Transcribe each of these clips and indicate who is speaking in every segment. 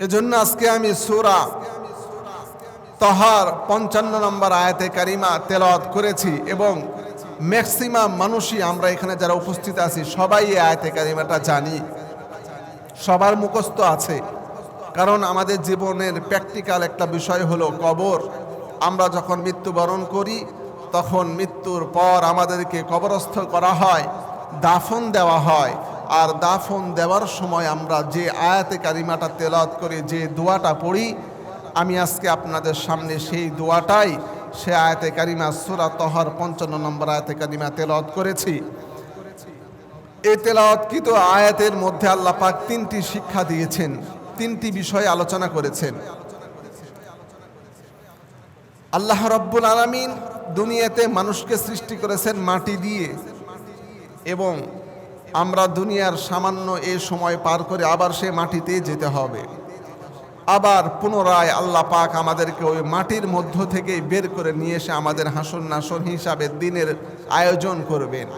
Speaker 1: এজন্য আজকে আমি সুরা তহার পঞ্চান্ন নম্বর আয়াতে কারিমা তেলাওয়াত করেছি এবং ম্যাক্সিমাম মানুষই আমরা এখানে যারা উপস্থিত আছি, সবাই এই আয়াতে কারিমাটা জানি। সবার মুখস্থ আছে। কারণ আমাদের জীবনের প্র্যাকটিক্যাল একটা বিষয় হলো কবর। আমরা যখন মৃত্যুবরণ করি, তখন মৃত্যুর পর আমাদেরকে কবরস্থ করা হয়, দাফন দেওয়া হয়। আর দাফন দেওয়ার সময় আমরা যে আয়াতে কারিমাটা তেলাওয়াত করে যে দোয়াটা পড়ি, আমি আজকে আপনাদের সামনে সেই দোয়াটাই সে আয়াতে কারিমা সুরা তহর পঞ্চান্ন নম্বর আয়াতে কারিমা তেলাওয়াত করেছি। এই তেলাওয়াতকৃত আয়াতের মধ্যে আল্লাহ পাক তিনটি শিক্ষা দিয়েছেন, তিনটি বিষয়ে আলোচনা করেছেন। আল্লাহ রব্বুল আলামিন দুনিয়াতে মানুষকে সৃষ্টি করেছেন মাটি দিয়ে এবং আমরা দুনিয়ার সামান্য এ সময় পার করে আবার সে মাটিতে যেতে হবে। আবার পুনরায় আল্লাহ পাক আমাদেরকে ওই মাটির মধ্য থেকে বের করে নিয়ে এসে আমাদের হাসন নাসন হিসাবে দিনের আয়োজন করবেন।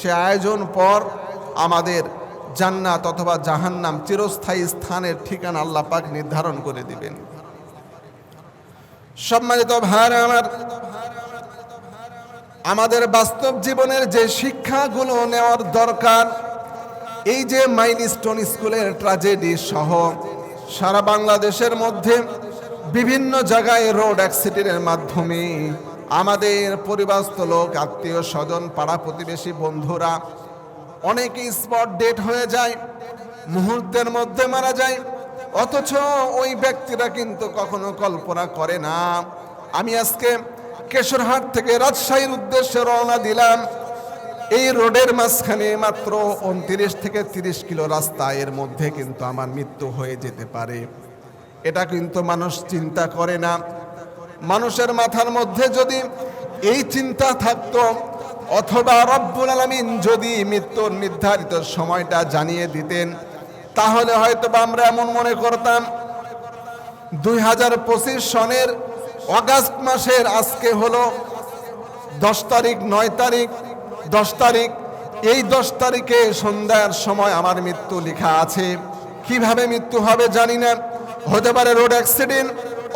Speaker 1: সে আয়োজন পর আমাদের জান্নাত অথবা জাহান্নাম চিরস্থায়ী স্থানের ঠিকানা আল্লাহ পাক নির্ধারণ করে দিবেন। সম্মানিত ভার আমার আমাদের বাস্তব জীবনের যে শিক্ষাগুলো নেওয়ার দরকার, এই যে মাইলস্টোন স্কুলের ট্রাজেডি সহ সারা বাংলাদেশের মধ্যে বিভিন্ন জায়গায় রোড অ্যাক্সিডেন্টের মাধ্যমে আমাদের পরিবারস্থ লোক, আত্মীয় স্বজন, পাড়া প্রতিবেশী বন্ধুরা অনেকেই স্পট ডেট হয়ে যায়, মুহূর্তের মধ্যে মারা যায়, অথচ ওই ব্যক্তিরা কিন্তু কখনো কল্পনা করে না। আমি আজকে কেশরহাট থেকে রাজশাহীর উদ্দেশ্যে রওনা দিলাম। এই রোডের মাঝখানে মাত্র উনত্রিশ থেকে তিরিশ কিলো রাস্তা। এর মধ্যে কিন্তু আমার মৃত্যু হয়ে যেতে পারে। এটা কিন্তু মানুষ চিন্তা করে না। মানুষের মাথার মধ্যে যদি এই চিন্তা থাকতো, অথবা রব্বুল আলমিন যদি মৃত্যুর নির্ধারিত সময়টা জানিয়ে দিতেন, তাহলে হয়তো আমরা এমন মনে করতাম, দুই হাজার পঁচিশ সনের অগাস্ট মাসের আজকে হলো দশ তারিখ, নয় তারিখ, দশ তারিখ। এই দশ তারিখে সন্ধ্যার সময় আমার মৃত্যু লেখা আছে। কীভাবে মৃত্যু হবে জানি না। হতে পারে রোড অ্যাক্সিডেন্ট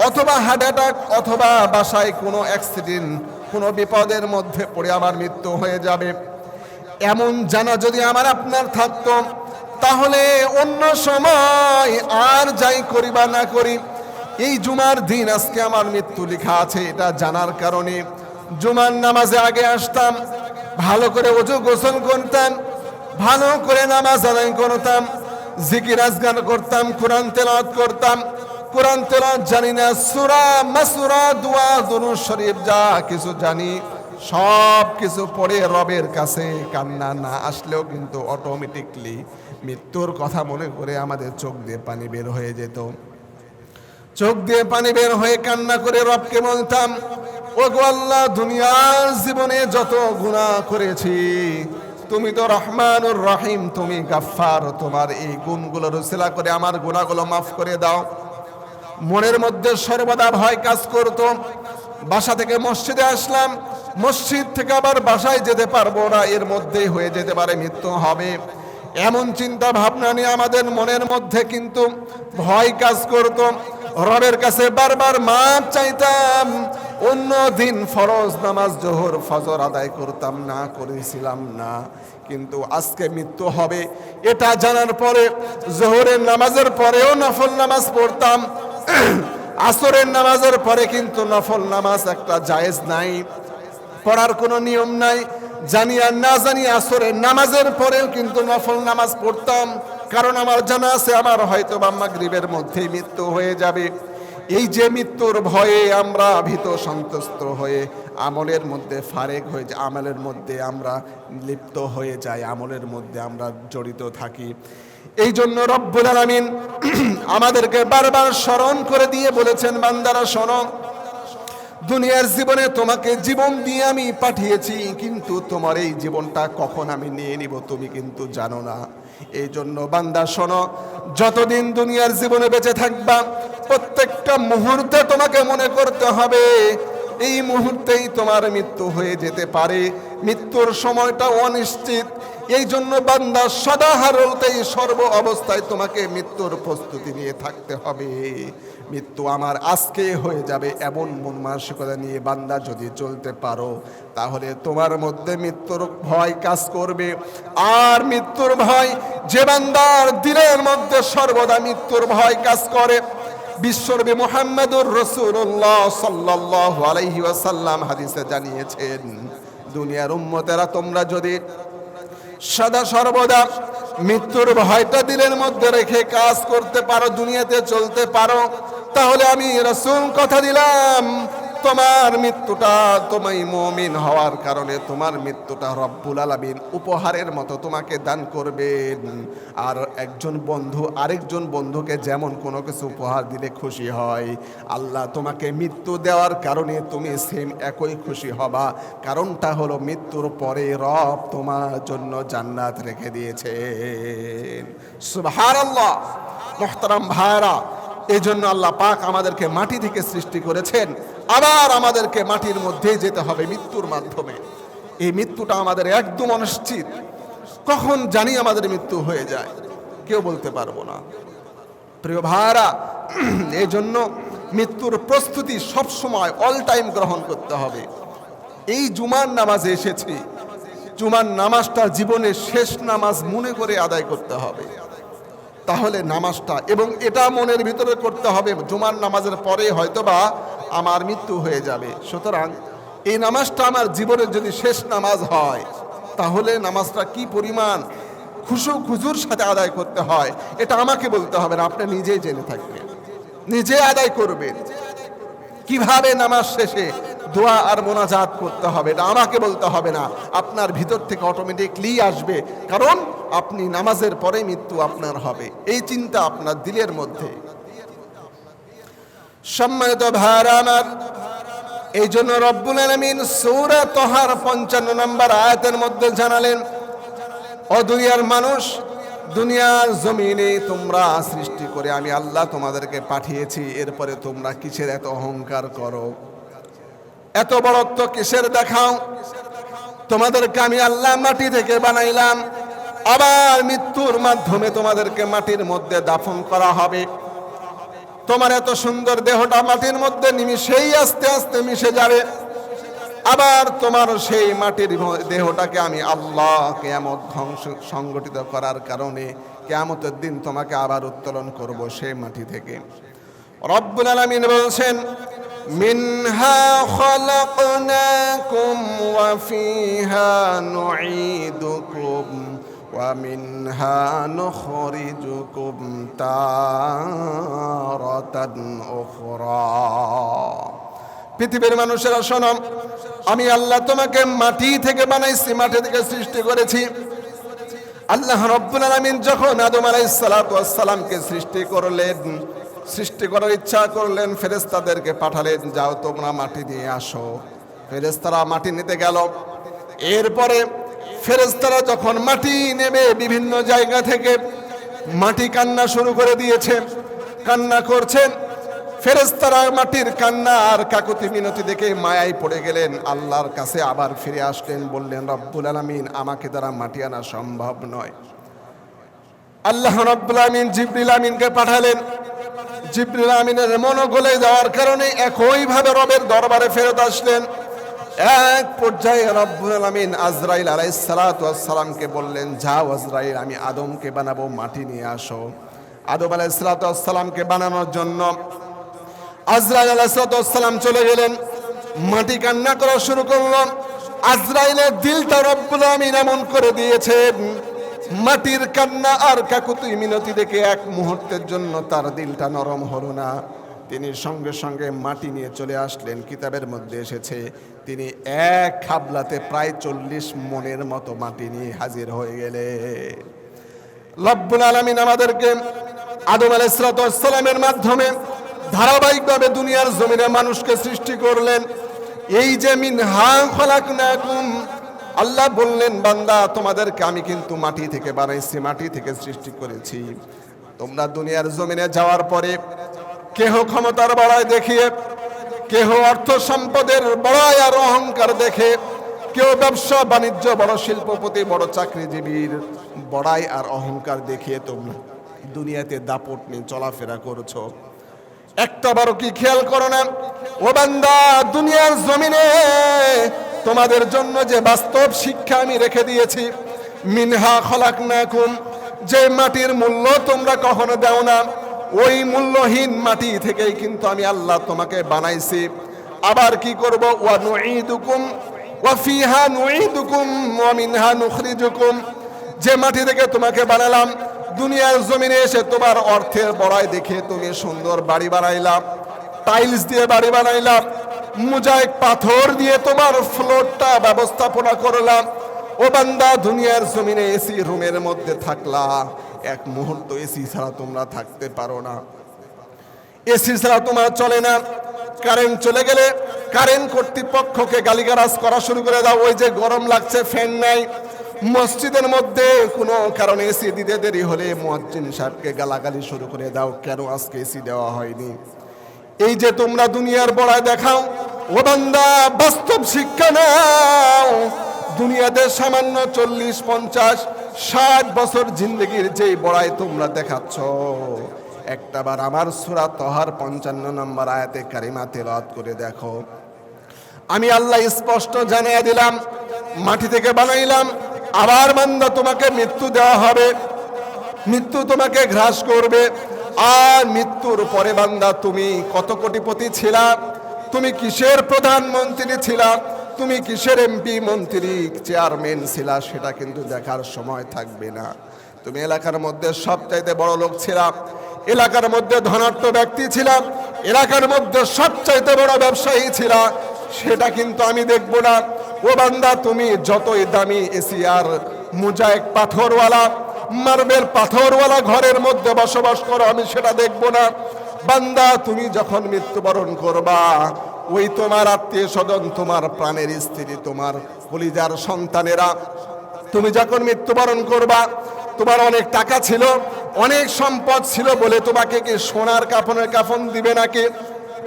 Speaker 1: অথবা হার্ট অ্যাটাক অথবা বাসায় কোনো অ্যাক্সিডেন্ট, কোনো বিপদের মধ্যে পড়ে আমার মৃত্যু হয়ে যাবে। এমন জানা যদি আমার আপনার থাকতো, তাহলে অন্য সময় আর যাই করি বা না করি এই জুমার দিন আজকে আমার মৃত্যু লেখা আছে, এটা জানার কারণে জুমার নামাজে আগে আসতাম, ভালো করে অজু গোসল করতাম, ভালো করে নামাজ আদায় করতাম, জিকির আজগান করতাম, কোরআন তেলাওয়াত করতাম, কোরআন তেলাওয়াত জানি না, সুরা মাসুরা, দুয়া দুরু শরীফ, যা কিছু জানি, সব কিছু পড়ে রবের কাছে কান্না না আসলেও কিন্তু অটোমেটিকলি মৃত্যুর কথা মনে করে আমাদের চোখ দিয়ে পানি বের হয়ে যেত। চোখ দিয়ে পানি বের হয়ে কান্না করে রবকে বলতাম ও গো আল্লাহ, দুনিয়ার জীবনে যত গুণা করেছি, তুমি তো রহমানুর রহিম, তুমি গাফফার। তোমার এই গুণগুলো রসিলা করে আমার গুণাগুলো মাফ করে দাও। মনের মধ্যে সর্বদা ভয় কাজ করতো। বাসা থেকে মসজিদে আসলাম, মসজিদ থেকে আবার বাসায় যেতে পারব না, এর মধ্যেই হয়ে যেতে পারে মৃত্যু হবে। এমন চিন্তা ভাবনা নিয়ে আমাদের মনের মধ্যে কিন্তু ভয় কাজ করতো। রবের কাছে বারবার মাপ চাইতাম। অন্য দিন ফরজ নামাজ, জোহর, ফজর আদায় করতাম, না করেছিলাম না। কিন্তু আজকে মৃত্যু হবে, এটা জানার পরে, জোহরের নামাজের পরেও নফল নামাজ পড়তাম। আসরের নামাজের পরে কিন্তু নফল নামাজ একটা জায়েজ নাই। পড়ার কোনো নিয়ম নাই। জানি আর না জানি আসরের নামাজের পরেও কিন্তু নফল নামাজ পড়তাম। কারণ আমার জানা আছে, আমার হয়তো বাম্মা গ্রীবের মধ্যেই মৃত্যু হয়ে যাবে। এই যে মৃত্যুর ভয়ে আমরা ভীত সন্তুষ্ট হয়ে আমলের মধ্যে ফারেক হয়ে যায় আমলের মধ্যে আমরা লিপ্ত হয়ে যাই, আমলের মধ্যে আমরা জড়িত থাকি। এই জন্য রব্বুল আলামিন আমাদেরকে বারবার স্মরণ করে দিয়ে বলেছেন, বান্দারা, শোনো, দুনিয়ার জীবনে তোমাকে জীবন দিয়ে আমি পাঠিয়েছি, কিন্তু তোমার এই জীবনটা কখন আমি নিয়ে নিব তুমি কিন্তু জানো না। এই জন্য বান্দা, শোনো, যতদিন দুনিয়ার জীবনে বেঁচে থাকবা, প্রত্যেকটা মুহূর্তে তোমাকে মনে করতে হবে, এই মুহূর্তেই তোমার মৃত্যু হয়ে যেতে পারে। মৃত্যুর সময়টা অনিশ্চিত এই জন্য বান্দা সদা হারলতেই সর্ব অবস্থায় তোমাকে মৃত্যুর প্রস্তুতি নিয়ে থাকতে হবে। মৃত্যু আমার আজকে হয়ে যাবে এমন মন মানসিকতা নিয়ে বান্দা যদি চলতে পারো, তাহলে তোমার মধ্যে মৃত্যুর ভয় কাজ করবে। আর মৃত্যুর ভয় যে বান্দার দিলের মধ্যে সর্বদা মৃত্যুর ভয় কাজ করে। বিশ্বরবি মোহাম্মদুর রসুল্লাহ সাল্লাহ আলাইহি ওয়াসাল্লাম হাদিসে জানিয়েছেন, দুনিয়ার উম্মতেরা তোমরা যদি সদা সর্বদা মৃত্যুর ভয়টা দিলের মধ্যে রেখে কাজ করতে পারো, দুনিয়াতে চলতে পারো। তাহলে আমি রসুন কথা দিলাম। তোমার মৃত্যুটা তোমায় মমিন হওয়ার কারণে তোমার মৃত্যুটা রব্বুল আলামিন উপহারের মতো তোমাকে দান করবেন। আর একজন বন্ধু, আরেকজন বন্ধুকে যেমন কোনো কিছু উপহার দিলে খুশি হয়, আল্লাহ তোমাকে মৃত্যু দেওয়ার কারণে তুমি সেম একই খুশি হবা। কারণটা হলো মৃত্যুর পরে রব তোমার জন্য জান্নাত রেখে দিয়েছে দিয়েছেন। সুবহানাল্লাহ। মোহতারাম ভাইরা এই জন্য আল্লাহ পাক আমাদেরকে মাটি থেকে সৃষ্টি করেছেন। আবার আমাদেরকে মাটির মধ্যে যেতে হবে মৃত্যুর মাধ্যমে। এই মৃত্যুটা আমাদের একদম অনিশ্চিত। কখন জানি আমাদের মৃত্যু হয়ে যায়, কেউ বলতে পারব না। প্রিয় ভাইরা এই জন্য মৃত্যুর প্রস্তুতি সবসময় অল টাইম গ্রহণ করতে হবে। এই জুমার নামাজে এসেছি। জুমার নামাজটা জীবনের শেষ নামাজ মনে করে আদায় করতে হবে। তাহলে নামাজটা। এবং এটা মনের ভিতরে করতে হবে, জুমার নামাজের পরে হয়তোবা আমার মৃত্যু হয়ে যাবে। সুতরাং এই নামাজটা আমার জীবনের যদি শেষ নামাজ হয়, তাহলে নামাজটা কি পরিমাণ খুশু খুজুর সাথে আদায় করতে হয়, এটা আমাকে বলতে হবে না, আপনি নিজেই জেনে থাকবেন। নিজে আদায় করবেন। কীভাবে নামাজ শেষে দোয়া আর মোনাজাত করতে হবে, এটা আমাকে বলতে হবে না। আপনার ভিতর থেকে অটোমেটিকলি আসবে, কারণ আপনি নামাজের পরে মৃত্যু আপনার হবে। এই চিন্তা আপনার দিলের মধ্যে। সম্মানিত ভাইরা আমার, এই জন্য রব্বুল আলমিন সৌরা তোহার পঞ্চান্ন নম্বর আয়াতের মধ্যে জানালেন অদুনিয়ার মানুষ, দুনিয়ার জমিনে তোমরা সৃষ্টি করে আমি আল্লাহ তোমাদেরকে পাঠিয়েছি, এরপরে তোমরা কিসের এত অহংকার করো? এত বড়ত্ব কিসের দেখাও? তোমাদেরকে আমি আল্লাহ মাটি থেকে বানাইলাম। আবার মৃত্যুর মাধ্যমে তোমাদেরকে মাটির মধ্যে দাফন করা হবে। তোমার এত সুন্দর দেহটা মাটির মধ্যে নিমিশেই আস্তে আস্তে মিশে যাবে। আবার তোমার সেই মাটির দেহটাকে আমি আল্লাহ কেয়ামত ধ্বংস, সংগঠিত করার কারণে কেয়ামতের দিন তোমাকে আবার উত্তোলন করব সেই মাটি থেকে। রব্বুল আলামিন বলছেন ওয়া ফিহা নুঈদুকুম ওয়া মিনহা নুখরিজুকুম তারাতান উখরা। পৃথিবীর মানুষেরা, শোনো, আমি আল্লাহ তোমাকে মাটি থেকে বানাইছি, মাটি থেকে সৃষ্টি করেছি। আল্লাহ রব্বুল আলামিন যখন আদম আলাইহিস সালাতু সৃষ্টি করলেন সৃষ্টি করার ইচ্ছা করলেন ফেরেস্তাদেরকে পাঠালেন, যাও তোমরা মাটি নিয়ে আসো। ফেরেস্তারা মাটি নিতে গেল। এরপরে ফেরেস্তারা যখন মাটি নেবে বিভিন্ন জায়গা থেকে মাটি কান্না শুরু করে দিয়েছে, কান্না করছেন। ফেরেস্তারা মাটির কান্না আর কাকুতি মিনতি দেখে মায়ায় পড়ে গেলেন। আল্লাহর কাছে আবার ফিরে আসলেন, বললেন, রব্বুল আলমিন, আমাকে দ্বারা মাটি আনা সম্ভব নয়। আল্লাহ রব্বুল আমিন জিবরিল আমিনকে পাঠালেন। জিবরিল আমিনের মনো গলে যাওয়ার কারণে একইভাবে রবের দরবারে ফেরত আসলেন। এক পর্যায়ে রব্বুল আলমিন আজরাইল আলাইসালামকে বললেন, যাও আজরাইল, আমি আদমকে বানাবো, মাটি নিয়ে আসো। আদম আলাইসালামকে বানানোর জন্য আজরাইল আলাইসালাম চলে গেলেন। মাটি কান্না করা শুরু করল। আজরাইলের দিলটা রব্বুল আমিন এমন করে দিয়েছেন মাটির কান্না আর কাকুতুই মিনতি দেখে এক মুহূর্তের জন্য তার দিলটা নরম হলো না। তিনি সঙ্গে সঙ্গে মাটি নিয়ে চলে আসলেন, কিতাবের মধ্যে এসেছে, তিনি এক খাবলাতে প্রায় চল্লিশ মনের মতো মাটি নিয়ে হাজির হয়ে গেলে লব্বুল আলমিন আমাদেরকে আদম আলাইসালামের মাধ্যমে ধারাবাহিকভাবে দুনিয়ার জমিনে মানুষকে সৃষ্টি করলেন। এই যে মিন হা খলাক আল্লাহ বললেন, বান্দা, তোমাদেরকে আমি কিন্তু মাটি থেকে বানাইছি, মাটি থেকে সৃষ্টি করেছি। তোমরা দুনিয়ার জমিনে যাওয়ার পরে কেহ ক্ষমতার বড়াই দেখিয়ে, কেহ অর্থ সম্পদের বড়াই আর অহংকার দেখে, কেউ ব্যবসা, বাণিজ্য, বড় শিল্পপতি, বড় চাকরিজীবীর বড়াই আর অহংকার দেখিয়ে তোমরা দুনিয়াতে দাপট নিয়ে চলাফেরা করছ। একটা বারো কি খেয়াল করো না? ও বান্দা, দুনিয়ার জমিনে তোমাদের জন্য যে বাস্তব শিক্ষা আমি রেখে দিয়েছি, মিনহা খলাক নাকুম যে মাটির মূল্য তোমরা কখনো দাও না, ওই মূল্যহীন মাটি থেকেই কিন্তু আমি আল্লাহ তোমাকে বানাইছি। আবার কি করব? ওয়া নুঈদুকুম, ওয়া ফিহা নুঈদুকুম, ওয়া মিনহা নুখরিজুকুম। যে মাটি থেকে তোমাকে বানালাম, দুনিয়ার জমিনে এসে তোমার অর্থের বড়াই দেখে তুমি সুন্দর বাড়ি বানাইলাম টাইলস দিয়ে বাড়ি বানাইলাম মুজাইক পাথর দিয়ে তোমার ফ্লোরটা ব্যবস্থাপনা করলাম। ও বান্দা, দুনিয়ার জমিনে এসি রুমের মধ্যে থাকলা। এক মুহূর্ত এসি ছাড়া তোমরা থাকতে পারো না। এসি ছাড়া তোমার চলে না। কারেন্ট চলে গেলে কারেন্ট কর্তৃপক্ষকে গালিগালাজ করা শুরু করে দাও। ওই যে গরম লাগছে, ফ্যান নাই। মসজিদের মধ্যে কোনো কারণে এসি দিতে দেরি হলে মুয়াজ্জিন সাহেবকে গালাগালি শুরু করে দাও, কেন আজকে এসি দেওয়া হয়নি? এই যে তোমরা দুনিয়ার বড়ায় দেখাও, ও বান্দা, বাস্তব শিক্ষা নাও। দুনিয়াতে সামান্য চল্লিশ, পঞ্চাশ, ষাট বছর জিন্দগির যে বড়াই তোমরা দেখাচ্ছ। একটাবার আমার সুরা তহার পঞ্চান্ন নম্বর আয়াতে কারিমা তেলাওয়াত করে দেখো। আমি আল্লাহ স্পষ্ট জানিয়ে দিলাম, মাটি থেকে বানাইলাম, আবার বান্দা তোমাকে মৃত্যু দেওয়া হবে, মৃত্যু তোমাকে গ্রাস করবে। আর মৃত্যুর পরে বান্দা, তুমি কত কোটিপতি ছিলা? তুমি কিসের প্রধানমন্ত্রী ছিলা? তুমি কিসের এমপি, মন্ত্রী, চেয়ারম্যান ছিলা? সেটা কিন্তু দেখার সময় থাকবে না। তুমি এলাকার মধ্যে সবচাইতে বড় লোক ছিলা। এলাকার মধ্যে ধনাঢ্য ব্যক্তি ছিলাম এলাকার মধ্যে সবচাইতে বড় ব্যবসায়ী ছিলা। সেটা কিন্তু আমি দেখব না। ও বান্দা, তুমি যতই দামি এসিয়ার মুজাইক পাথরওয়ালা মার্বেল পাথরওয়ালা ঘরের মধ্যে বসবাস করো, আমি সেটা দেখব না। বান্দা, তুমি যখন মৃত্যুবরণ করবা, ওই তোমার আত্মীয় স্বজন, তোমার প্রাণের স্ত্রী, তোমার কলিজার সন্তানেরা, তুমি যখন মৃত্যুবরণ করবা, তোমার অনেক টাকা ছিল, অনেক সম্পদ ছিল বলে তোমাকে কি সোনার কাফনের কাফন দিবে নাকি?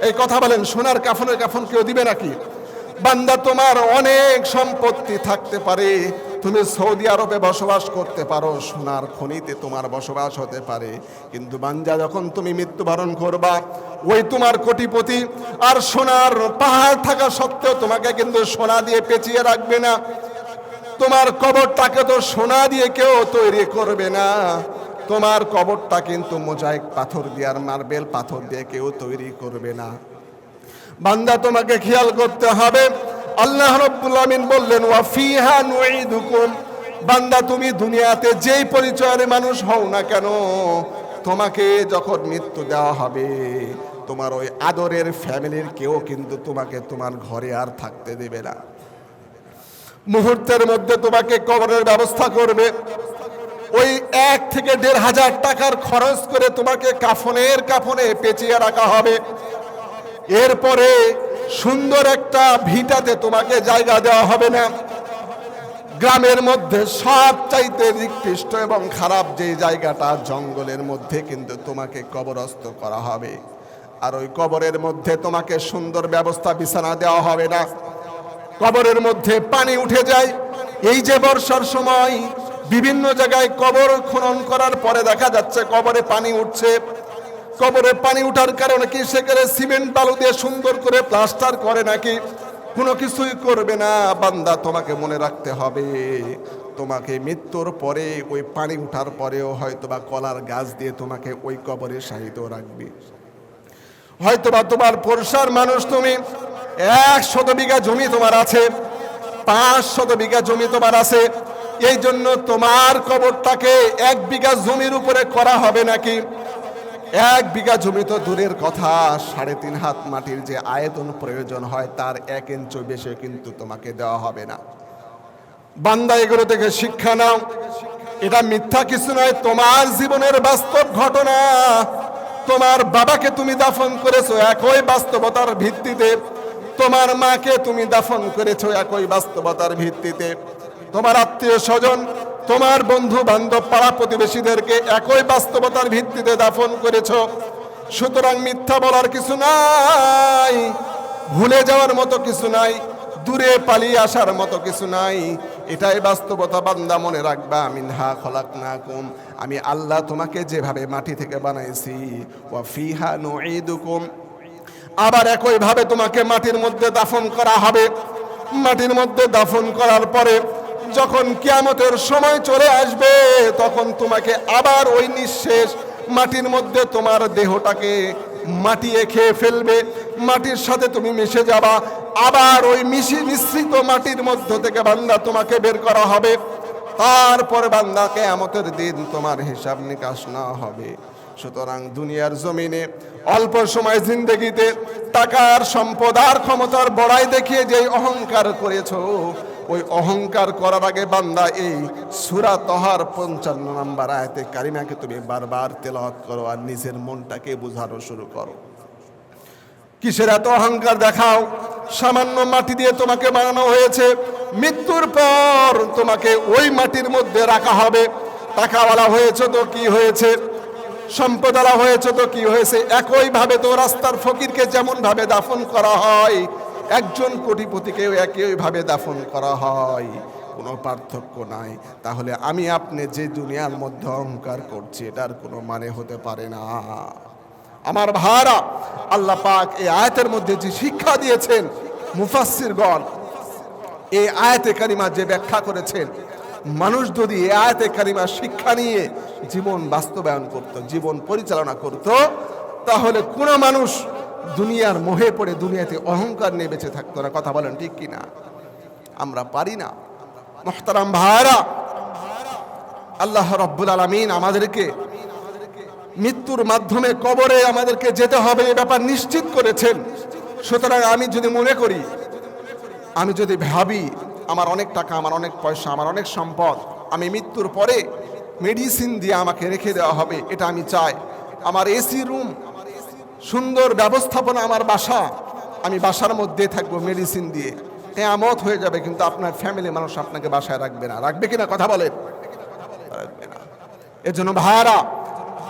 Speaker 1: এই কথা বলেন, সোনার কাফনের কাফন কেউ দিবে নাকি? বান্দা, তোমার অনেক সম্পত্তি থাকতে পারে তুমি সৌদি আরবে বসবাস করতে পারো, সোনার খনিতে তোমার বসবাস হতে পারে। কিন্তু বাঞ্জা, যখন তুমি মৃত্যুবরণ করবা, ওই তোমার কোটিপতি আর সোনার পাহাড় থাকা সত্ত্বেও তোমাকে কিন্তু সোনা দিয়ে পেঁচিয়ে রাখবে না। তোমার কবরটাকে তো সোনা দিয়ে কেউ তৈরি করবে না। তোমার কবরটা কিন্তু মোজাইক পাথর দিয়ে আর মার্বেল পাথর দিয়ে কেউ তৈরি করবে না। বান্দা, তোমাকে খেয়াল করতে হবে আল্লাহ রব্বুল আমিন বললেন, ওয়া ফিহা নুঈদুকুম। বান্দা, তুমি দুনিয়াতে যেই পরিচয়ের মানুষ হও না কেন, তোমাকে যখন মৃত্যু দেওয়া হবে, তোমার ওই আদরের ফ্যামিলির কেউ কিন্তু তোমাকে তোমার ঘরে আর থাকতে দেবে না। মুহূর্তের মধ্যে তোমাকে কবরের ব্যবস্থা করবে। ওই এক থেকে দেড় হাজার টাকার খরচ করে তোমাকে কাফনের কাফনে পেঁচিয়ে রাখা হবে। এরপরে সুন্দর একটা ভিটাতে তোমাকে জায়গা দেওয়া হবে না। গ্রামের মধ্যে সব চাইতে নিকৃষ্ট এবং খারাপ যে জায়গাটা জঙ্গলের মধ্যে কিন্তু তোমাকে কবরস্থ করা হবে। আর ওই কবরের মধ্যে তোমাকে সুন্দর ব্যবস্থা বিছানা দেওয়া হবে না। কবরের মধ্যে পানি উঠে যায়। এই যে বর্ষার সময় বিভিন্ন জায়গায় কবর খনন করার পরে দেখা যাচ্ছে কবরে পানি উঠছে। কবরে পানি উঠার কারণে কি সেখানে সিমেন্ট বালু দিয়ে সুন্দর করে প্লাস্টার করে নাকি? কোনো কিছুই করবে না। বান্দা, তোমাকে মনে রাখতে হবে, তোমাকে মৃত্যুর পরে, ওই পানি উঠার পরেও হয়তো বা কলার গাছ দিয়ে তোমাকে ওই কবরে সাহিত্য রাখবে। হয়তোবা তোমার পরশার মানুষ তুমি এক শত বিঘা জমি তোমার আছে পাঁচ শত বিঘা জমি তোমার আছে এই জন্য তোমার কবরটাকে এক বিঘা জমির উপরে করা হবে নাকি? এক বিঘা জমি তো দূরের কথা। সাড়ে তিন হাত মাটির যে আয়তন প্রয়োজন হয়, তার এক ইঞ্চ বেশি কিন্তু তোমাকে দেওয়া হবে না। বান্দা, এগুলো থেকে শিক্ষা নাও। এটা মিথ্যা কিছু নয়, তোমার জীবনের বাস্তব ঘটনা। তোমার বাবাকে তুমি দাফন করেছ একই বাস্তবতার ভিত্তিতে। তোমার মাকে তুমি দাফন করেছ একই বাস্তবতার ভিত্তিতে। তোমার আত্মীয় স্বজন তোমার বন্ধু বান্ধব পাড়া প্রতিবেশীদেরকে একই বাস্তবতার ভিত্তিতে দাফন করেছ। সুতরাং মিথ্যা বলার কিছু নাই, ভুলে যাওয়ার মতো কিছু নাই, দূরে পালিয়ে আসার মতো কিছু নাই। এটাই বাস্তবতা, বান্দা, মনে রাখবা, মিনহা খলাক না কুম আমি আল্লাহ তোমাকে যেভাবে মাটি থেকে বানাইছি, ওয়া ফিহা নুঈদুকুম। আবার একইভাবে তোমাকে মাটির মধ্যে দাফন করা হবে। মাটির মধ্যে দাফন করার পরে যখন কিয়ামতের সময় চলে আসবে, তখন তোমাকে আবার ওই নিঃশেষ মাটির মধ্যে তোমার দেহটাকে মাটিয়ে খেয়ে ফেলবে। মাটির সাথে তুমি মিশে যাবা। আবার ওই মিশি মিশ্রিত মাটির মধ্য থেকে বান্দা তোমাকে বের করা হবে। তারপর বান্দা কেয়ামতের দিন তোমার হিসাব নিকাশ না হবে। সুতরাং দুনিয়ার জমিনে অল্প সময় জিন্দগিতে টাকার সম্পদ আর ক্ষমতার বড়াই দেখিয়ে যে অহংকার করেছ ওই অহংকার করার আগে বান্দা এই সুরা তহার পঞ্চান্ন নাম্বার আয়তে কারিমাকে তুমি বারবার তেলাওয়াত করো আর নিজের মনটাকে বোঝানো শুরু করো। কিসের এত অহংকার দেখাও? সামান্য মাটি দিয়ে তোমাকে বানানো হয়েছে। মৃত্যুর পর তোমাকে ওই মাটির মধ্যে রাখা হবে। টাকাওয়ালা হয়েছে তো কি হয়েছে? সম্পদালা হয়েছে তো কি হয়েছে? একইভাবে তো রাস্তার ফকিরকে যেমন ভাবে দাফন করা হয় একজন কোটিপতিকেও একইভাবে দাফন করা হয়। কোনো পার্থক্য নাই। তাহলে আমি আপনি যে দুনিয়ার মধ্যে অহংকার করছি, এটার কোনো মানে হতে পারে না। আমার ভাড়া আল্লাহ পাক এই আয়াতের মধ্যে যে শিক্ষা দিয়েছেন মুফাসসিরগণ, এই আয়াতে কারিমা যে ব্যাখ্যা করেছেন, মানুষ যদি এই আয়াতে কারিমা শিক্ষা নিয়ে জীবন বাস্তবায়ন করত, জীবন পরিচালনা করত, তাহলে কোনো মানুষ দুনিয়ার মোহে পড়ে দুনিয়াতে অহংকার নিয়ে বেঁচে থাকতো না। কথা বলেন ঠিক কিনা? আমরা পারি না। মোহতারাম ভাইরা আল্লাহ রব্বুল আলমিন আমাদেরকে মৃত্যুর মাধ্যমে কবরে আমাদেরকে যেতে হবে এ ব্যাপার নিশ্চিত করেছেন। সুতরাং আমি যদি মনে করি, আমি যদি ভাবি, আমার অনেক টাকা, আমার অনেক পয়সা, আমার অনেক সম্পদ, আমি মৃত্যুর পরে মেডিসিন দিয়ে আমাকে রেখে দেওয়া হবে, এটা আমি চাই। আমার এসি রুম সুন্দর ব্যবস্থাপনা আমার বাসা, আমি বাসার মধ্যে থাকব মেডিসিন দিয়ে। কেয়ামত হয়ে যাবে, কিন্তু আপনার ফ্যামিলি মানুষ আপনাকে বাসায় রাখবে না। রাখবে কিনা কথা বলেন রাখবে না। ভাইয়ারা,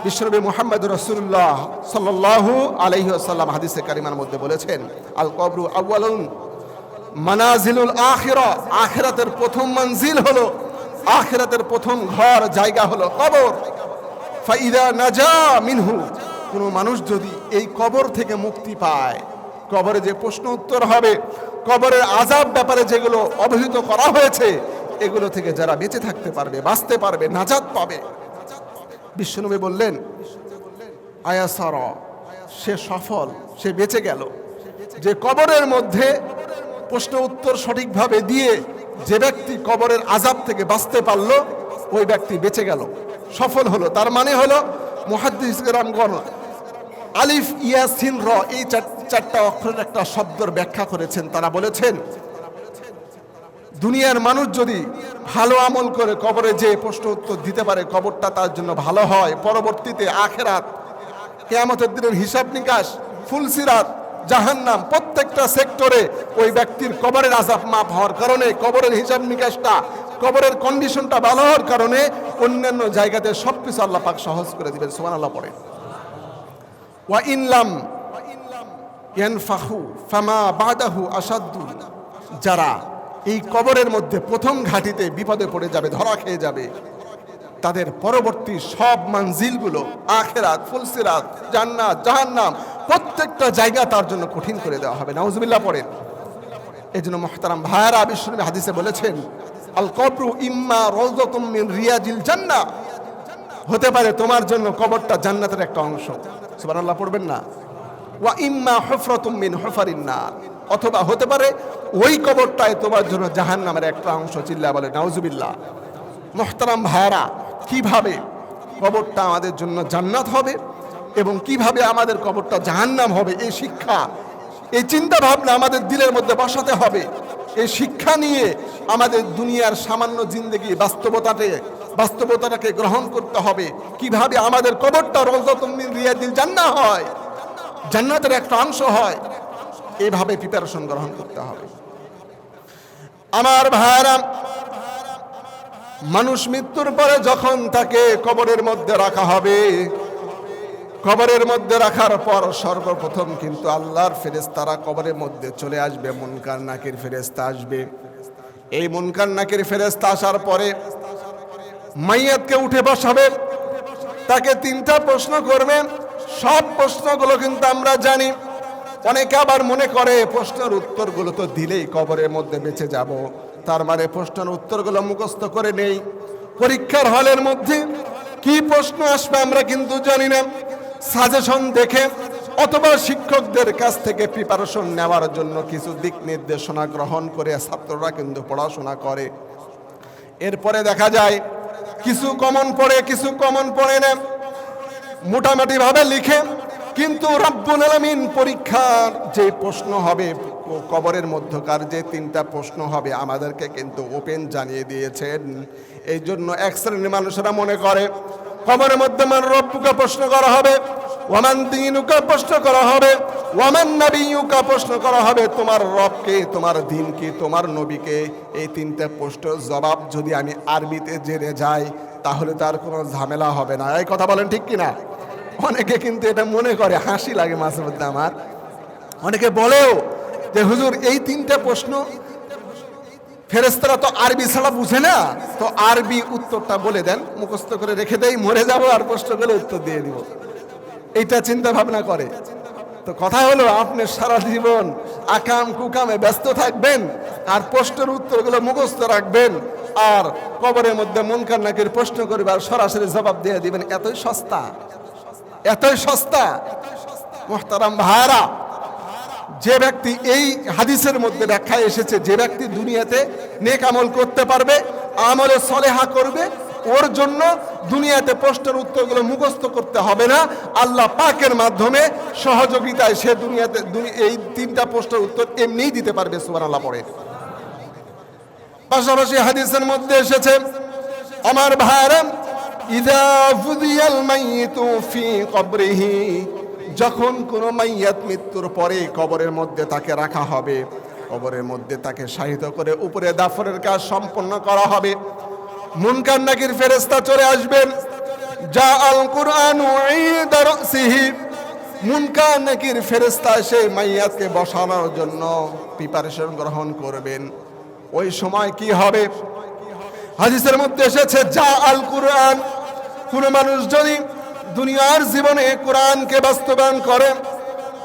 Speaker 1: বিশ্বনবী মোহাম্মদ রসুল্লাহ সাল্লাল্লাহু আলাইহি আসাল্লাম হাদিসে কারিমার মধ্যে বলেছেন আল কবরু আউয়ালুন মানাজিলুল আখিরা। আখিরাতের প্রথম মঞ্জিল হলো, আখেরাতের প্রথম ঘর জায়গা হলো কবর। ফাইদা নাজা মিনহু। কোনো মানুষ যদি এই কবর থেকে মুক্তি পায়, কবরে যে প্রশ্ন উত্তর হবে কবরের আজাব ব্যাপারে যেগুলো অবহিত করা হয়েছে, এগুলো থেকে যারা বেঁচে থাকতে পারবে, বাঁচতে পারবে নাজাদ পাবে। বিশ্বনবী বললেন আয়াসার সে সফল, সে বেঁচে গেল। যে কবরের মধ্যে প্রশ্ন উত্তর সঠিকভাবে দিয়ে যে ব্যক্তি কবরের আজাব থেকে বাঁচতে পারল, ওই ব্যক্তি বেঁচে গেল। সফল হলো। তার মানে হলো মুহাদ্দিস রামগণ আলিফ ইয়াসিন র, এই চার- চারটা অক্ষরের একটা শব্দর ব্যাখ্যা করেছেন। তারা বলেছেন, দুনিয়ার মানুষ যদি ভালো আমল করে, কবরে যে প্রশ্ন উত্তর দিতে পারে, কবরটা তার জন্য ভালো হয়। পরবর্তীতে আখেরাত, কেয়ামতের দিনের হিসাব নিকাশ ফুলসিরাত জাহান্নাম, প্রত্যেকটা সেক্টরে ওই ব্যক্তির কবরের আজাব মাপ হওয়ার কারণে, কবরের হিসাব নিকাশটা, কবরের কন্ডিশনটা ভালো হওয়ার কারণে অন্যান্য জায়গাতে সব কিছু আল্লাহ পাক সহজ করে দিবেন। সোমান আল্লাহ পড়ে। যারা এই কবরের মধ্যে প্রথম ঘাটিতে বিপদে পড়ে যাবে, ধরা খেয়ে যাবে। তাদের পরবর্তী সব মানজিলগুলো আখেরাত, ফুলসিরাত, জান্নাত, জাহান্নাম, প্রত্যেকটা জায়গা তার জন্য কঠিন করে দেওয়া হবে। নাউজুবিল্লাহ পড়েন। এই জন্য মহতারাম ভাইয়ারা বিশ্বনবী হাদিসে বলেছেন, আল কবরু ইম্মা রওজাতুম মিন রিয়াজিল জান্নাহ। হতে পারে তোমার জন্য কবরটা জান্নাতের একটা অংশ। সুবহানাল্লাহ, পড়বেন না? ওয়া ইম্মা হুফরাতুম মিন হুফারিন নার। অথবা হতে পারে ওই কবরটায় তোমার জন্য জাহান্নামের একটা অংশ, চিল্লা বলে, নাউজুবিল্লাহ। মোহতারাম ভাইয়ারা, কীভাবে কবরটা আমাদের জন্য জান্নাত হবে এবং কীভাবে আমাদের কবরটা জাহান্নাম হবে, এই শিক্ষা, এই চিন্তা ভাবনা আমাদের দিলের মধ্যে বসাতে হবে। এই শিক্ষা নিয়ে আমাদের দুনিয়ার সামান্য জিন্দগি বাস্তবতাতে, বাস্তবতাটাকে গ্রহণ করতে হবে। কীভাবে আমাদের কবরটা রোজাতুমিন রিয়াদিল জান্না হয়? জান্নাতের একটা অংশ হয়। এভাবে প্রিপারেশন গ্রহণ করতে হবে। আমার ভাইরা, মানুষ মৃত্যুর পরে যখন তাকে কবরের মধ্যে রাখা হবে কবরের মধ্যে রাখার পর সর্বপ্রথম কিন্তু আল্লাহর ফেরেস্তারা কবরের মধ্যে চলে আসবে, মুনকার নাকির ফেরেস্তা আসবে। এই মুনকার নাকির ফেরেস্তা আসার পরে মাইয়াতকে উঠে বসাবে, তাকে তিনটা প্রশ্ন করবে। সব প্রশ্নগুলো কিন্তু আমরা জানি। অনেকে আবার মনে করে, প্রশ্নের উত্তরগুলো তো দিলেই কবরের মধ্যে বেঁচে যাব। তার মানে প্রশ্নের উত্তরগুলো মুখস্থ করে নেই। পরীক্ষার হলের মধ্যে কি প্রশ্ন আসবে আমরা কিন্তু জানি না। সাজেশন দেখে অথবা শিক্ষকদের কাছ থেকে প্রিপারেশন নেওয়ার জন্য কিছু দিক নির্দেশনা গ্রহণ করে ছাত্ররা কিন্তু পড়াশোনা করে। এরপরে দেখা যায়, কিছু কমন পড়ে, কিছু কমন পড়ে না। মোটামুটি ভাবে লিখে, কিন্তু রব্বুল আলামিন পরীক্ষার যে প্রশ্ন হবে, কবরের মধ্যকার যে তিনটা প্রশ্ন হবে, আমাদেরকে কিন্তু ওপেন জানিয়ে দিয়েছেন। এই জন্য এক শ্রেণির মানুষেরা মনে করে কবরের মধ্যে মান রব্বুকে প্রশ্ন করা হবে, ওয়ামান দিনুকা প্রশ্ন করা হবে, ওয়ামান নবীকা প্রশ্ন করা হবে, তোমার রবকে, তোমার দিনকে, তোমার নবীকে। এই তিনটা প্রশ্নের জবাব যদি আমি আরবিতে জেনে যাই, তাহলে তার কোনো ঝামেলা হবে না। এই কথা বলেন ঠিক কিনা? অনেকে কিন্তু এটা মনে করে, হাসি লাগে মাঝে মধ্যে আমার। অনেকে বলেও যে হুজুর, এই তিনটা প্রশ্ন ফেরেস্তারা তো আরবি ছাড়া বুঝে না। তো আরবি উত্তরটা বলে দেন, মুখস্থ করে রেখে দেই, মরে যাব আর প্রশ্নগুলো উত্তর দিয়ে দিব। এইটা চিন্তা ভাবনা করে। তো কথা হলো, আপনি সারা জীবন আকাম কুকামে ব্যস্ত থাকবেন আর প্রশ্নের উত্তরগুলো মুখস্থ রাখবেন আর কবরের মধ্যে মনকার নাকির প্রশ্ন করবে আর সরাসরি জবাব দিয়ে দিবেন। এতই সস্তা এতই সস্তা। মোহতারাম ভাইরা যে ব্যক্তি এই হাদিসের মধ্যে ব্যাখ্যায় এসেছে, যে ব্যক্তি দুনিয়াতে নেক আমল করতে পারবে, আমলে সলেহা করবে, ওর জন্য দুনিয়াতে প্রশ্নের উত্তরগুলো মুখস্থ করতে হবে না। আল্লাহ পাকের মাধ্যমে সহযোগিতায় সে দুনিয়াতে এই তিনটা প্রশ্নের উত্তর এমনিই দিতে পারবে সুবান আল্লাহ পড়ে। পাশাপাশি হাদিসের মধ্যে এসেছে, আমার ভাইরা ইদা ফুদিয়াল মাইয়িতু ফি কবরিহি যখন কোনো মাইয়াত মৃত্যুর পরে কবরের মধ্যে তাকে রাখা হবে, কবরের মধ্যে তাকে সাহিত্য করে উপরে দাফনের কাজ সম্পন্ন করা হবে। মুনকার নাকির ফেরেস্তা চলে আসবেন। যা আল কুরআন মুনকার নাকির ফেরেস্তা এসে মাইয়াতকে বসানোর জন্য প্রিপারেশন গ্রহণ করবেন। ওই সময় কি হবে? হাদিসের মধ্যে এসেছে, যা আল কুরআন। কোন মানুষ যদি দুনিয়ার জীবনে কোরআনকে বাস্তবায়ন করে,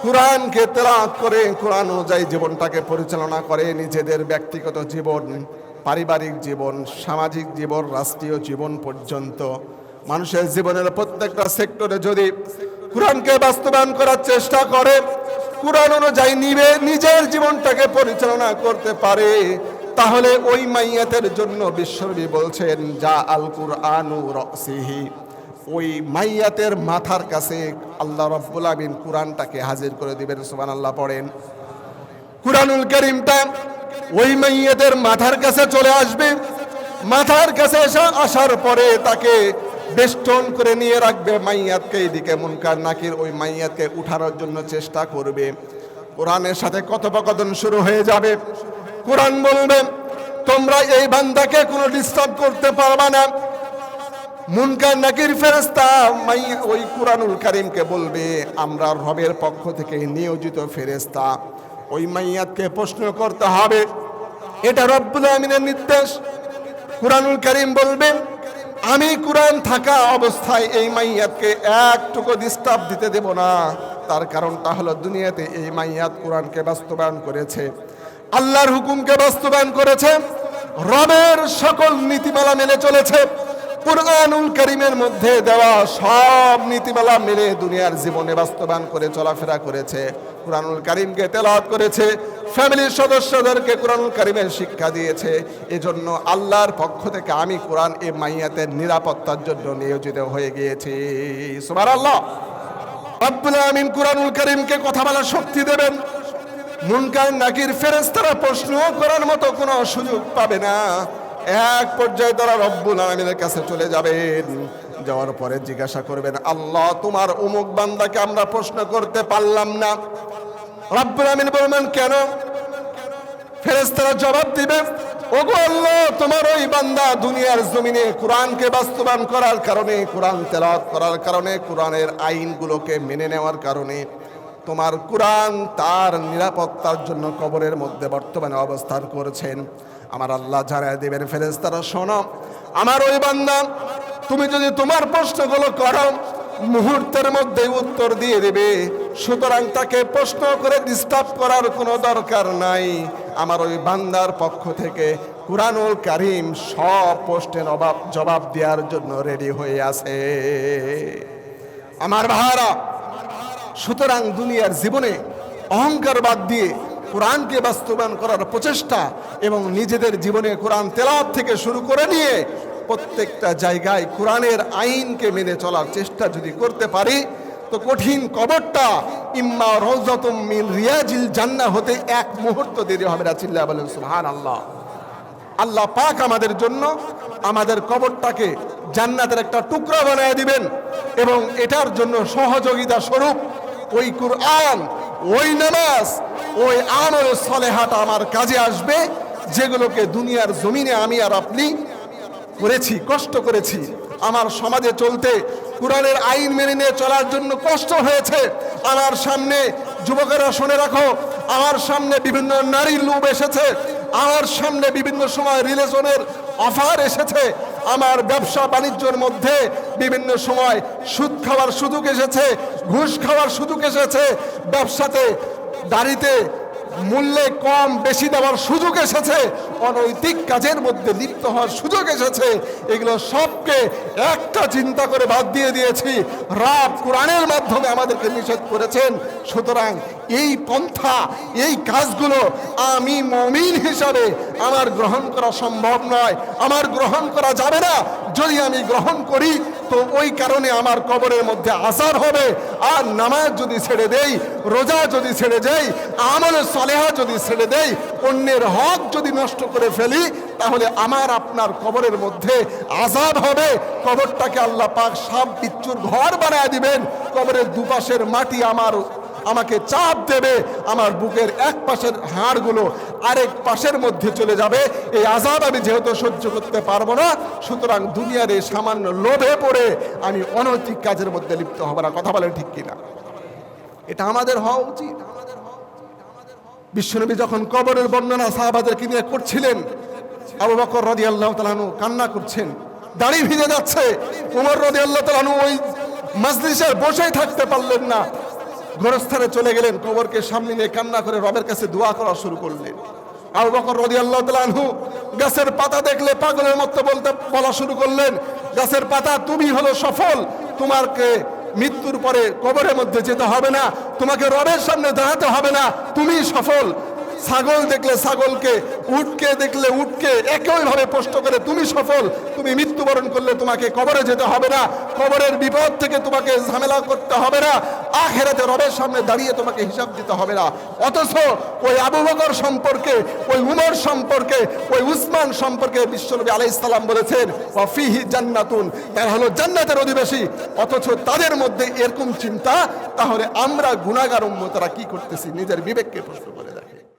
Speaker 1: কোরআনকে তেলাওয়াত করে, কোরআন অনুযায়ী জীবনটাকে পরিচালনা করে, নিজেদের ব্যক্তিগত জীবন, পারিবারিক জীবন, সামাজিক জীবন, রাষ্ট্রীয় জীবন পর্যন্ত। মানুষের জীবনের প্রত্যেকটা সেক্টরে যদি কোরআনকে বাস্তবায়ন করার চেষ্টা করে, কোরআন অনুযায়ী নিবে, নিজের জীবনটাকে পরিচালনা করতে পারে, তাহলে ওই মাইয়াতের জন্য বিশ্বনবী বলছেন, যা আল কুরআনু রসিহি। ওই মাইয়াতের মাথার কাছে আল্লাহ রব্বুল আমিন কোরআনটাকে হাজির করে দিবেন সুবহান আল্লাহ পড়েন। কুরআনুল করিমটা ওই মাইয়াদের মাথার কাছে চলে আসবে। মাথার কাছে আসার পরে তাকে বেষ্টন করে নিয়ে রাখবে মাইয়াতকে এইদিকে মুনকার নাকির, ওই মাইয়াতকে উঠানোর জন্য চেষ্টা করবে। কোরআনের সাথে কথোপকথন শুরু হয়ে যাবে। কোরআন বলবে, তোমরা এই বান্দাকে কোনো ডিস্টার্ব করতে পারবা না। মুনকার নাকির ফেরেস্তা মাই ওই কুরআনুল কারিমকে বলবে, আমরা রবের পক্ষ থেকে নিয়োজিত ফেরেস্তা ওই মাইয়াতকে প্রশ্ন করতে হবে। এটা রব্বুল আমিনের নির্দেশ। কুরআনুল কারিম বলবে, আমি কুরআন থাকা অবস্থায় এই মাইয়াতকে একটুকু ডিস্টার্ব দিতে দেব না। তার কারণটা হলো দুনিয়াতে এই মাইয়াত কোরআনকে বাস্তবায়ন করেছে। আল্লাহর হুকুমকে বাস্তবায়ন করেছে। রবের সকল নীতিমালা মেনে চলেছে। কুরআনুল করিমের মধ্যে দেওয়া সব নীতিমালা মেনে দুনিয়ার জীবনে বাস্তবায়ন করে চলাফেরা করেছে। কুরআনুল করিমকে তেলাওয়াত করেছে, ফ্যামিলির সদস্যদেরকে কুরআনুল করিমের শিক্ষা দিয়েছে। এজন্য আল্লাহর পক্ষ থেকে আমি কোরআন এ মাইয়াতের নিরাপত্তার জন্য নিয়োজিত হয়ে গিয়েছি। সুবহানাল্লাহ। রব্বুল আমিন কুরআনুল করিমকে কথা বলার শক্তি দেবেন। মুনকার নাকির ফেরেস্তারা প্রশ্ন করার মতো কোনো সুযোগ পাবে না। এক পর্যায়ে তারা রব্বুল আলমিনের কাছে চলে যাবেন। যাওয়ার পরে জিজ্ঞাসা করবেন, আল্লাহ, তোমার অমুক বান্দাকে আমরা প্রশ্ন করতে পারলাম না। রব্বুল আমিন বলবেন কেন? ফেরেস্তারা জবাব দিবে, ওগো আল্লাহ, তোমার ওই বান্দা দুনিয়ার জমিনে কোরআনকে বাস্তবায়ন করার কারণে, কোরআন তেলাওয়াত করার কারণে, কোরআনের আইনগুলোকে মেনে নেওয়ার কারণে, তোমার কোরআন তার নিরাপত্তার জন্য কবরের মধ্যে বর্তমানে অবস্থান করেছেন। আমার আল্লাহ যারা দেবেন ফেরেস্তারা শোনো। আমার ওই বান্দা, তুমি যদি তোমার প্রশ্নগুলো করো, মুহূর্তের মধ্যে উত্তর দিয়ে দেবে। সুতরাং তাকে প্রশ্ন করে ডিস্টার্ব করার কোনো দরকার নাই। আমার ওই বান্দার পক্ষ থেকে কুরআনুল কারিম সব প্রশ্নের অভাব, জবাব দেওয়ার জন্য রেডি হয়ে আছে। আমার ভাড়া সুতরাং দুনিয়ার জীবনে অহংকার বাদ দিয়ে কোরআনকে বাস্তবায়ন করার প্রচেষ্টা এবং নিজেদের জীবনে কোরআন তেলাওয়াত থেকে শুরু করে নিয়ে প্রত্যেকটা জায়গায় কোরআনের আইনকে মেনে চলার চেষ্টা যদি করতে পারি, তো কঠিন কবরটা ইম্মা রোজতুম রিয়াজিল জান্না হতে এক মুহূর্ত দেরি হবে না চিল্লা বলেন সুবহান আল্লাহ আল্লাহ পাক আমাদের জন্য আমাদের কবরটাকে জান্নাতের একটা টুকরা বানিয়ে দিবেন এবং এটার জন্য সহযোগিতা স্বরূপ ওই কুরআন, ওই নামাজ ওই আমল সলেহাটা আমার কাজে আসবে, যেগুলোকে দুনিয়ার জমিনে আমি আর আপনি করেছি, কষ্ট করেছি। আমার সমাজে চলতে কোরআনের আইন মেনে নিয়ে চলার জন্য কষ্ট হয়েছে। আমার সামনে যুবকেরা শুনে রাখো, আমার সামনে বিভিন্ন নারীর লোভ এসেছে, আমার সামনে বিভিন্ন সময় রিলেশনের অফার এসেছে। আমার ব্যবসা বাণিজ্যের মধ্যে বিভিন্ন সময় সুদ খাওয়ার সুযোগ এসেছে, ঘুষ খাওয়ার সুযোগ এসেছে। ব্যবসাতে গাড়িতে মূল্যে কম, বেশি দেওয়ার সুযোগ এসেছে। অনৈতিক কাজের মধ্যে লিপ্ত হওয়ার সুযোগ এসেছে। এগুলো সবকে একটা চিন্তা করে বাদ দিয়ে দিয়েছি। রাব কোরআনের মাধ্যমে আমাদেরকে নিষেধ করেছেন। সুতরাং এই পন্থা, এই কাজগুলো আমি মমিন হিসাবে আমার গ্রহণ করা সম্ভব নয়। আমার গ্রহণ করা যাবে না। যদি আমি গ্রহণ করি, তো ওই কারণে আমার কবরের মধ্যে আসার হবে। আর নামাজ যদি ছেড়ে দেই, রোজা যদি ছেড়ে দেই আমলের সলেহা যদি ছেড়ে দেই, অন্যের হক যদি নষ্ট করে ফেলি, তাহলে আমার আপনার কবরের মধ্যে আজাদ হবে। কবরটাকে আল্লাহ পাক সাপ বিচ্ছুর ঘর বানায় দিবেন। কবরের দুপাশের মাটি আমার আমাকে চাপ দেবে, আমার বুকের এক পাশের হাড়গুলো আরেক পাশের মধ্যে চলে যাবে। এই আজাদ আমি যেহেতু সহ্য করতে পারব না, সুতরাং দুনিয়ার এই সামান্য লোভে পড়ে আমি অনৈতিক কাজের মধ্যে লিপ্ত হব না। কথা বলেন ঠিক কিনা? এটা আমাদের হওয়া উচিত। বিশ্বনবী যখন কবরের বর্ণনা সাহাবাদেরকে নিয়ে করছিলেন, আবু বকর রদি আল্লাহ তালানু কান্না করছেন, দাড়ি ভিজে যাচ্ছে। উমর রদি আল্লাহ তালানু ওই মজলিসের বসেই থাকতে পারলেন না। গোরস্থানে চলে গেলেন, কবরকে সামনে নিয়ে কান্না করে রবের কাছে দোয়া করা শুরু করলেন। আবু বকর রদি আল্লাহ তালানহু গাছের পাতা দেখলে পাগলের মতো বলতে, বলা শুরু করলেন, গাছের পাতা, তুমি হলো সফল, তোমারকে মৃত্যুর পরে কবরের মধ্যে যেতে হবে না, তোমাকে রবের সামনে দাঁড়াতে হবে না, তুমি সফল। ছাগল দেখলে ছাগলকে, উটকে দেখলে উটকে, একইভাবে প্রশ্ন করে, তুমি সফল? তুমি মৃত্যুবরণ করলে তোমাকে কবরে যেতে হবে না। কবরের বিপদ থেকে তোমাকে ঝামেলা করতে হবে না। আখেরাতে রবের সামনে দাঁড়িয়ে তোমাকে হিসাব দিতে হবে না। অথচ ওই আবু বকর সম্পর্কে, ওই উমর সম্পর্কে, ওই উসমান সম্পর্কে বিশ্বনবী আলাই ইসলাম বলেছেন, ওয়াফিহি জান্নাতুন। তারা হলো জান্নাতের অধিবাসী। অথচ তাদের মধ্যে এরকম চিন্তা, তাহলে আমরা গুণাগার উম্মতরা কি করতেছি? নিজের বিবেককে প্রশ্ন করে